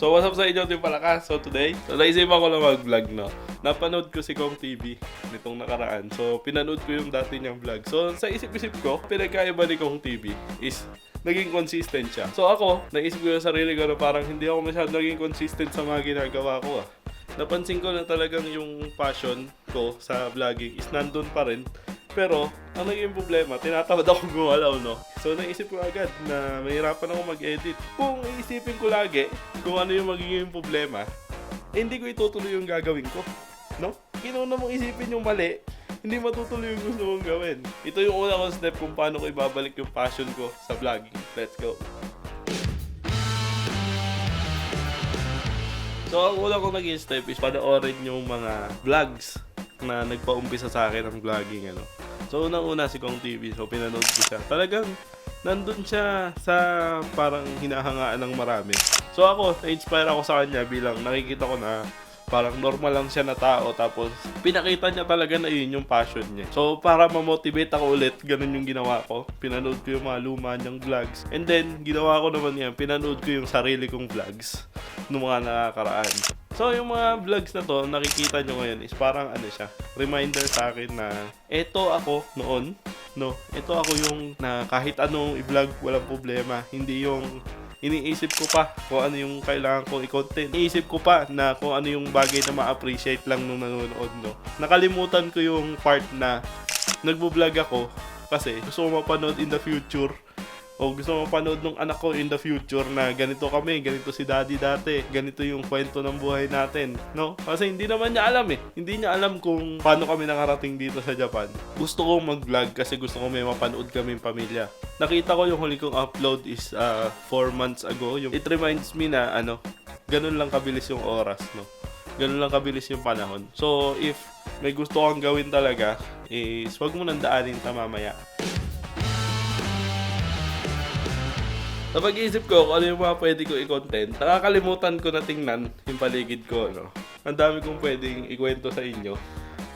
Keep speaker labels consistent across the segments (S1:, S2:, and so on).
S1: So what's up sa inyo, Team Palakas? So today, so naisipan ko lang mag-vlog, no? Napanood ko si Kong TV nitong nakaraan. So pinanood ko yung dati niyang vlog. So sa isip-isip ko, pinagkaiba ni Kong TV is naging consistent siya. So ako, naisip ko yung sarili ko na parang hindi ako masyadong naging consistent sa mga ginagawa ko ah. Napansin ko na talagang yung passion ko sa vlogging is nandun pa rin. Pero, ang naging problema, tinatamad ako gumalaw, no? So, naisip ko agad na mahirapan ako mag-edit. Kung iisipin ko lagi kung ano yung magiging problema, eh, hindi ko itutuloy yung gagawin ko. No? Kinauna mong isipin yung mali, hindi matutuloy yung gusto mong gawin. Ito yung una kong step kung paano ko ibabalik yung passion ko sa vlogging. Let's go! So, ang una kong naging step is panoorin yung mga vlogs na nagpaumpisa sa akin ng vlogging. Ano. So, unang-una si Kong TV. So, pinanood ko siya. Talagang nandun siya sa parang hinahangaan ng marami. So, ako, na-inspire ako sa kanya bilang nakikita ko na parang normal lang siya na tao tapos pinakita niya talaga na yun yung passion niya. So para ma-motivate ako ulit, ganun yung ginawa ko. Pinanood ko yung mga luma niyang vlogs. And then, ginawa ko naman yan, pinanood ko yung sarili kong vlogs ng mga nakakaraan. So, yung mga vlogs na to, nakikita nyo ngayon is parang ano siya, reminder sa akin na eto ako noon, no? Ito ako yung na kahit anong i-vlog, walang problema. Hindi yung iniisip ko pa kung ano yung kailangan kong i-content. Iniisip ko pa na kung ano yung bagay na ma-appreciate lang nung nanonood, no? Nakalimutan ko yung part na nagbo-vlog ako kasi gusto ko mapanood in the future o gusto mo mapanood ng anak ko in the future na ganito kami, ganito si daddy dati, ganito yung kwento ng buhay natin, no? Kasi hindi naman niya alam eh. Hindi niya alam kung paano kami nakarating dito sa Japan. Gusto ko mag-vlog kasi gusto ko may mapanood kami pamilya. Nakita ko yung huli kong upload is 4 months ago. Yung, it reminds me na ano, ganun lang kabilis yung oras, no? Ganun lang kabilis yung panahon. So, if may gusto kang gawin talaga, is wag mo nang daanin sa mamaya. Sa pag-iisip ko kung ano yung mga pwede ko i-content, nakakalimutan ko na tingnan yung paligid ko, no? Ang dami kong pwedeng ikwento sa inyo.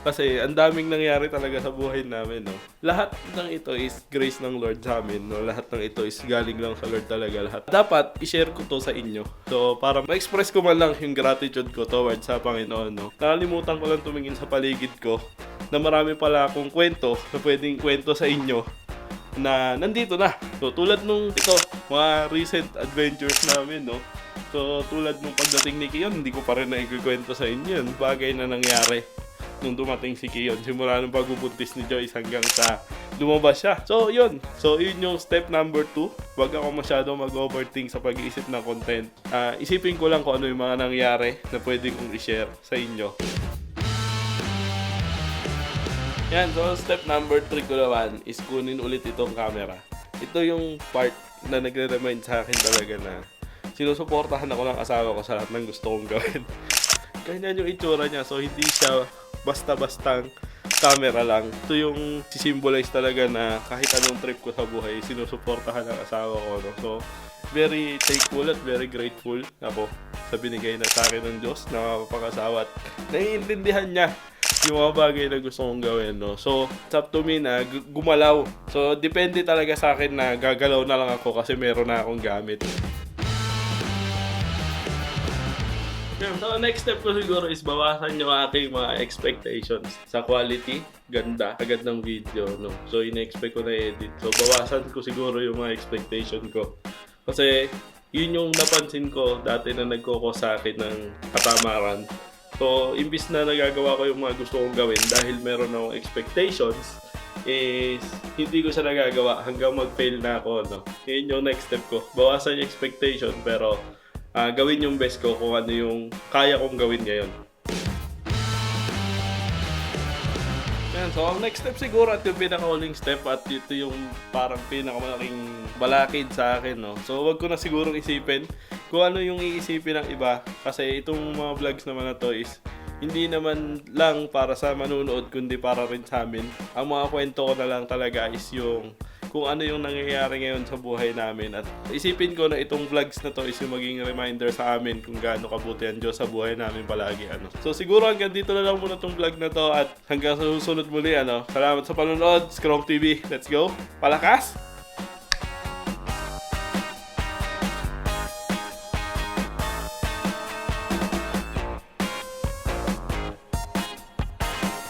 S1: Kasi ang daming nangyari talaga sa buhay namin, no? Lahat ng ito is grace ng Lord sa amin, no? Lahat ng ito is galing lang sa Lord talaga lahat. Dapat i-share ko to sa inyo. So, para ma-express ko man lang yung gratitude ko towards sa Panginoon, no? Nakalimutan ko lang tumingin sa paligid ko na marami pala akong kwento na pwedeng kwento sa inyo na nandito na. So, tulad nung ito, mga recent adventures namin, no? So, tulad nung pagdating ni Kiyon, hindi ko pa rin naikikwento sa inyo yun. Bagay na nangyari nung dumating si Kiyon. Simula nung pagbubuntis ni Joyce hanggang sa lumabas siya. So, yun. So, yun yung step number 2. Huwag ako masyado mag-overthink sa pag-iisip ng content. Ah, isipin ko lang kung ano yung mga nangyari na pwede kong i-share sa inyo. Yan, so step number 3 ko naman is kunin ulit itong camera. Ito yung part na nagre-remind sa akin talaga na sinusuportahan ako ng asawa ko sa lahat ng gusto kong gawin. Ganyan yung itsura niya, so hindi siya basta-bastang camera lang. Ito yung symbolize talaga na kahit anong trip ko sa buhay, sinusuportahan ng asawa ko. No? So, very thankful at very grateful ako sa binigay na sa akin ng Diyos na mapapakasawa at naiintindihan niya yung mga bagay na gusto kong gawin, no? So, it's up to me na gu- gumalaw. So, depende talaga sa akin na gagalaw na lang ako kasi meron na akong gamit. So, next step ko siguro is bawasan yung aking mga expectations sa quality, ganda, agad ng video, no? So, ina-expect ko na edit. So, bawasan ko siguro yung mga expectation ko. Kasi, yun yung napansin ko dati na nagkoko sa akin ng katamaran. So, imbis na nagagawa ko yung mga gusto kong gawin dahil meron akong expectations, is hindi ko siya nagagawa hanggang mag-fail na ako, no? Yun yung next step ko. Bawasan yung expectation, pero ah, gawin yung best ko kung ano yung kaya kong gawin ngayon. Yan, so ang next step siguro at yung pinaka-huling step at ito yung parang pinakamalaking balakid sa akin, no? So wag ko na sigurong isipin kung ano yung iisipin ng iba kasi itong mga vlogs naman na to is hindi naman lang para sa manunood kundi para rin sa amin. Ang mga kwento ko na lang talaga is yung kung ano yung nangyayari ngayon sa buhay namin at isipin ko na itong vlogs na to is yung maging reminder sa amin kung gaano kabuti ang Diyos sa buhay namin palagi ano. So siguro hanggang dito na lang muna tong vlog na to at hanggang sa susunod muli ano. Salamat sa panonood, Scrum TV. Let's go. Palakas!